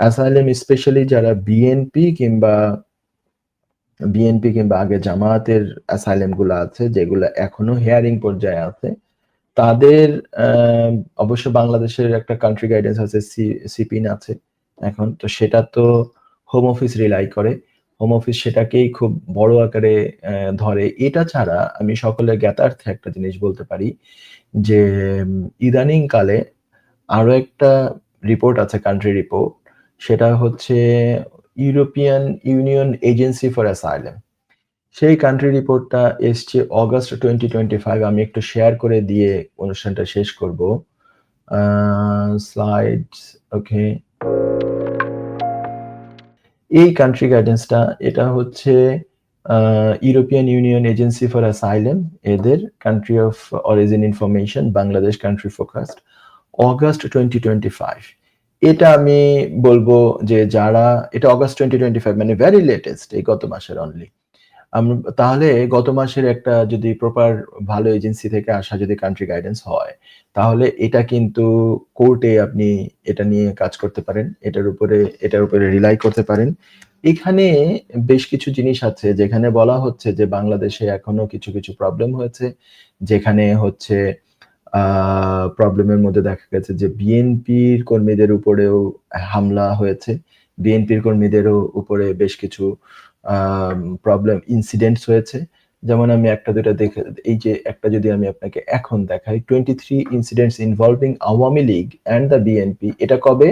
Asylum specially যারা BNP কিংবা BNP কিংবা আগে জামায়াতের অ্যাসাইলেমগুলো আছে, যেগুলো এখনও হেয়ারিং পর্যায়ে আছে, তাদের অবশ্য বাংলাদেশের একটা কান্ট্রি গাইডেন্স আছে সিপিন আছে, এখন তো সেটা তো হোম অফিস রিলাই করে হোম অফিস সেটাকেই খুব বড় আকারে ধরে। এটা ছাড়া আমি সকলের জ্ঞাতার্থে একটা জিনিস বলতে পারি যে ইদানিং কালে আরও একটা রিপোর্ট আছে কান্ট্রি রিপোর্ট সেটা হচ্ছে European Union agency for asylum সেই কান্ট্রি রিপোর্টটা এসছে অগস্ট টোয়েন্টি টোয়েন্টি ফাইভ আমি একটু শেয়ার করে দিয়ে অনুষ্ঠানটা শেষ করব। স্লাইডস ওকে এই কান্ট্রি গাইডেন্সটা এটা হচ্ছে European Union agency for asylum এদের country of origin information Bangladesh country focused August twenty twenty five এটা আমি বলব যে যারা, এটা অগস্ট টোয়েন্টি টোয়েন্টি ফাইভ মানে ভ্যারি লেটেস্ট এই গত মাসের অনলি তাহলে গত মাসের একটা যদি প্রপার ভালো এজেন্সি থেকে আসা যদি কান্ট্রি গাইডেন্স হয়, তাহলে এটা কিন্তু কোর্টে আপনি এটা নিয়ে কাজ করতে পারেন, এটার উপরে এটার উপরে রিলাই করতে পারেন। এখানে বেশ কিছু জিনিস আছে, যেখানে বলা হচ্ছে যে বাংলাদেশে এখনও কিছু কিছু প্রবলেম হয়েছে, যেখানে হচ্ছে প্রবলেমের মধ্যে দেখা গেছে যে বিএনপির কর্মীদের উপরেও হামলা হয়েছে। বিএনপির কর্মীদেরও উপরে বেশ কিছু প্রবলেম ইনসিডেন্টস হয়েছে। যেমন আমি একটা দুটা দেখে, এই যে একটা যদি আমি আপনাকে এখন দেখাই twenty three incidents involving Awami League and the BNP এটা কবে?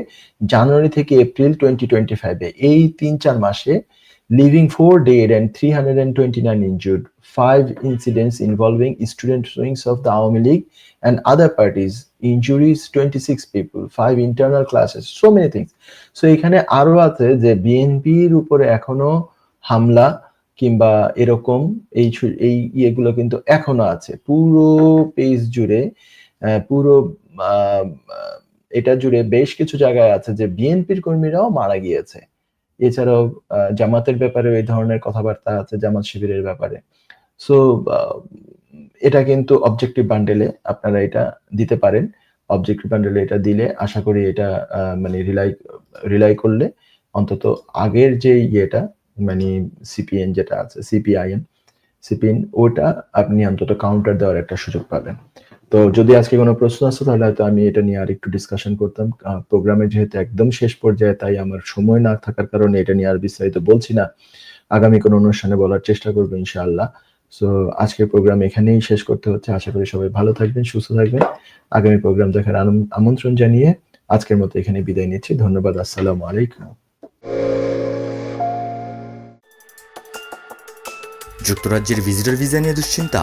জানুয়ারি থেকে এপ্রিল টোয়েন্টি টোয়েন্টি ফাইভে এই তিন চার মাসে three hundred and twenty nine injured five incidents involving student wings of the Awami League and other parties, injuries 26 people, five internal classes so many things. So এখানে আরও আছে যে বিএনপির উপরে এখনও হামলা কিংবা এরকম এই এই ইয়েগুলো কিন্তু এখনও আছে। পুরো পেজ জুড়ে পুরো এটা জুড়ে বেশ কিছু জায়গায় আছে যে বিএনপির কর্মীরাও মারা গিয়েছে। এছাড়াও জামাতের ব্যাপারে এই ধরনের কথাবার্তা আছে, জামাত শিবিরের ব্যাপারে। সো এটা কিন্তু অবজেক্টিভ বান্ডেলে আপনারা এটা দিতে পারেন। অবজেক্টিভ বান্ডেলে এটা দিলে আশা করি এটা মানে রিলাই রিলাই করলে অন্তত আগের যে ইয়েটা মানে সিপিএন যেটা আছে সিপিআইএম সিপিএন ওটা আপনি অন্তত কাউন্টার দেওয়ার একটা সুযোগ পাবেন। তো যদি আজকে কোনো প্রশ্ন আসতো তাহলে হয়তো আমি এটা নিয়ে আর একটু ডিসকাশন করতাম প্রোগ্রামে যেহেতু একদম শেষ পর্যায়ে, তাই আমার সময় না থাকার কারণে এটা নিয়ে আর বিস্তারিত বলছি না। আগামী কোনো অনুষ্ঠানে বলার চেষ্টা করব, ইনশাআল্লাহ। সো আজকের প্রোগ্রাম এখানেই শেষ করতে হচ্ছে। আশা করি সবাই ভালো থাকবেন, সুস্থ থাকবেন। আগামী প্রোগ্রাম দেখার আমন্ত্রণ জানিয়ে আজকের মতো এখানে বিদায় নিচ্ছি। ধন্যবাদ, আসসালামু আলাইকুম। যুক্তরাজ্যের ভিজিটর ভিসা নিয়ে দুশ্চিন্তা?